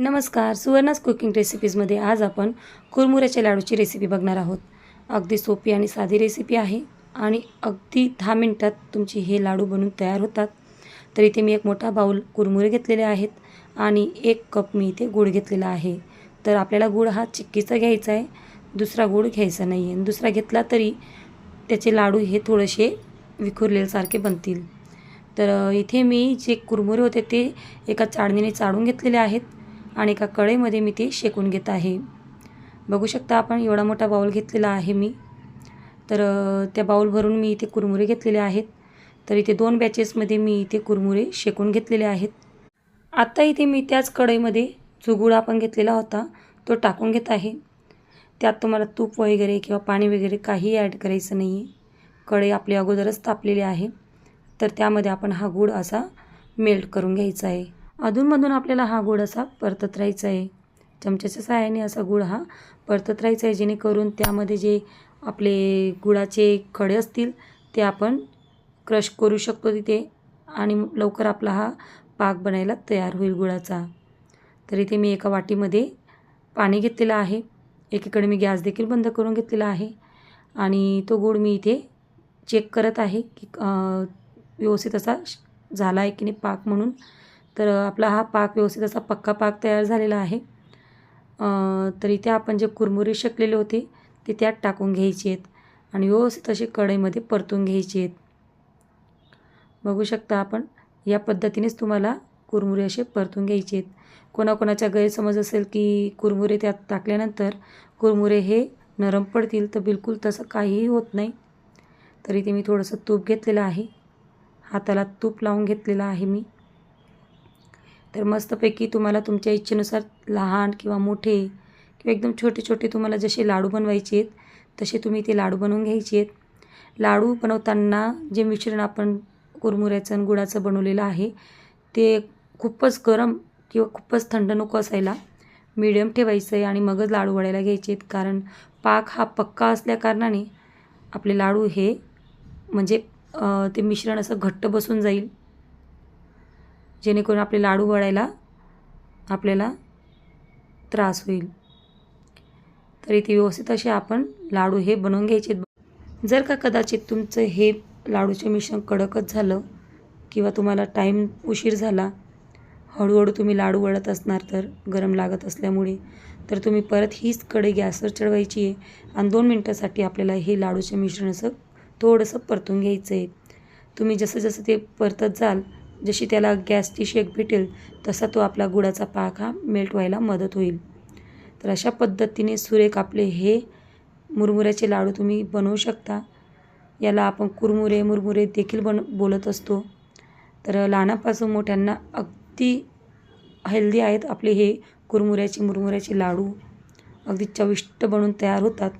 नमस्कार सुवर्णास कुकिंग रेसिपीजमध्ये आज आपण कुरमुऱ्याच्या लाडूची रेसिपी बघणार आहोत. अगदी सोपी आणि साधी रेसिपी आहे आणि अगदी दहा मिनटात तुमची हे लाडू बनून तयार होतात. तर इथे मी एक मोठा बाऊल कुरमुरे घेतलेले आहेत आणि एक कप मी इथे गूळ घेतलेला आहे. तर आपल्याला गूळ हा चिक्कीचा घ्यायचा आहे दुसरा गूळ घ्यायचा नाही आहे दुसरा घेतला तरी त्याचे लाडू हे थोडेसे विखुरलेल्यासारखे बनतील. तर इथे मी जे कुरमुरे होते ते एका चाळणीने चाळून घेतलेले आहेत. आणि एका कढईमध्ये मी ते शेकून घेत आहे. बघू शकता आपण एवढा मोठा बाऊल घेतलेला आहे मी. तर त्या बाऊल भरून मी इथे कुरमुरे घेतलेले आहेत. तर इथे दोन बॅचेसमध्ये मी इथे कुरमुरे शेकून घेतलेले आहेत. आत्ता इथे मी त्याच कढईमध्ये जो गुळ आपण घेतलेला होता तो टाकून घेत आहे. त्यात तुम्हाला तूप वगैरे किंवा पाणी वगैरे काही ॲड करायचं नाही आहे कढई आपली अगोदरच तापलेली आहे. तर त्यामध्ये आपण हा गूळ असा मेल्ट करून घ्यायचा आहे. अधूनमधून आपल्याला हा गूळ असा परतत राहायचा आहे. चमच्याच्या सहाय्याने असा गूळ हा परतत राहायचा आहे जेणेकरून त्यामध्ये जे आपले गुळाचे खडे असतील ते आपण क्रश करू शकतो तिथे आणि लवकर आपला हा पाक बनायला तयार होईल गुळाचा. तर इथे मी एका वाटीमध्ये पाणी घेतलेलं आहे. एकीकडे मी गॅस देखील बंद करून घेतलेला आहे आणि तो गूळ मी इथे चेक करत आहे की व्यवस्थित असा श- झाला आहे की नाही पाक म्हणून. तर आपला हा पाक व्यवस्थित असा पक्का पाक तयार झालेला आहे. तर इथे आपण जे कुरमुरे शकलेले होते ते त्यात टाकून घ्यायचे आहेत आणि व्यवस्थित असे कढईमध्ये परतून घ्यायचे आहेत. बघू शकता आपण या पद्धतीनेच तुम्हाला कुरमुरे असे परतून घ्यायचे आहेत. कोणाकोणाच्या गैरसमज असेल की कुरमुरे त्यात टाकल्यानंतर कुरमुरे हे नरम पडतील तर बिलकुल तसं काहीही होत नाही. तर इथे मी थोडंसं तूप घेतलेलं आहे. हाताला तूप लावून घेतलेलं आहे मी. तर मस्तपैकी तुम्हाला तुमच्या इच्छेनुसार लहान किंवा मोठे किंवा एकदम छोटे छोटे तुम्हाला जसे लाडू बनवायचे आहेत तसे तुम्ही ते लाडू बनवून घ्यायचे आहेत. लाडू बनवताना जे मिश्रण आपण कुरमुऱ्याचं आणि गुळाचं बनवलेलं आहे ते खूपच गरम किंवा खूपच थंड नको असायला. मीडियम ठेवायचं आहे आणि मगच लाडू वळायला घ्यायचे आहेत कारण पाक हा पक्का असल्याकारणाने आपले लाडू हे म्हणजे ते मिश्रण असं घट्ट बसून जाईल. जेणेकरून आपले लाडू वळायला आपल्याला त्रास होईल. तर इथे व्यवस्थित असे आपण लाडू हे बनवून घ्यायचे जर का कदाचित तुमचं हे लाडूचे मिश्रण कडकच झालं किंवा तुम्हाला टाईम उशीर झाला हळूहळू तुम्ही लाडू वळत असणार तर गरम लागत असल्यामुळे तर तुम्ही परत हीच कडे गॅसवर चढवायची आहे आणि दोन मिनटासाठी आपल्याला हे लाडूचे मिश्रण असं थोडंसं परतून घ्यायचं आहे तुम्ही जसं जसं ते परतत जाल जशी त्याला गॅसची शेक भेटेल तसा तो आपला गुळाचा पाक हा मेल्ट व्हायला मदत होईल. तर अशा पद्धतीने सुरेख आपले हे मुरमुऱ्याचे लाडू तुम्ही बनवू शकता. याला आपण कुरमुरे मुरमुरे देखील बन बोलत असतो. तर लहानापासून मोठ्यांना अगदी हेल्दी आहेत आपले हे कुरमुऱ्याचे मुरमुऱ्याचे लाडू. अगदी चविष्ट बनून तयार होतात.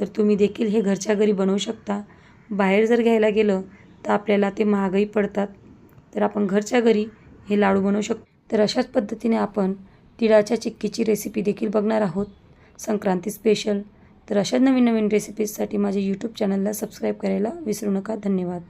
तर तुम्ही देखील हे घरच्या घरी बनवू शकता. बाहेर जर घ्यायला गेलं तर आपल्याला ते महागही पडतात. तर आपण घरच्या घरी हे लाडू बनवू शकतो. तर अशाच पद्धतीने आपण तिळाच्या चिक्कीची रेसिपी देखील बघणार आहोत. संक्रांती स्पेशल तर अशाच नवीन नवीन रेसिपीजसाठी माझ्या यूट्यूब चॅनलला सबस्क्राईब करायला विसरू नका. धन्यवाद.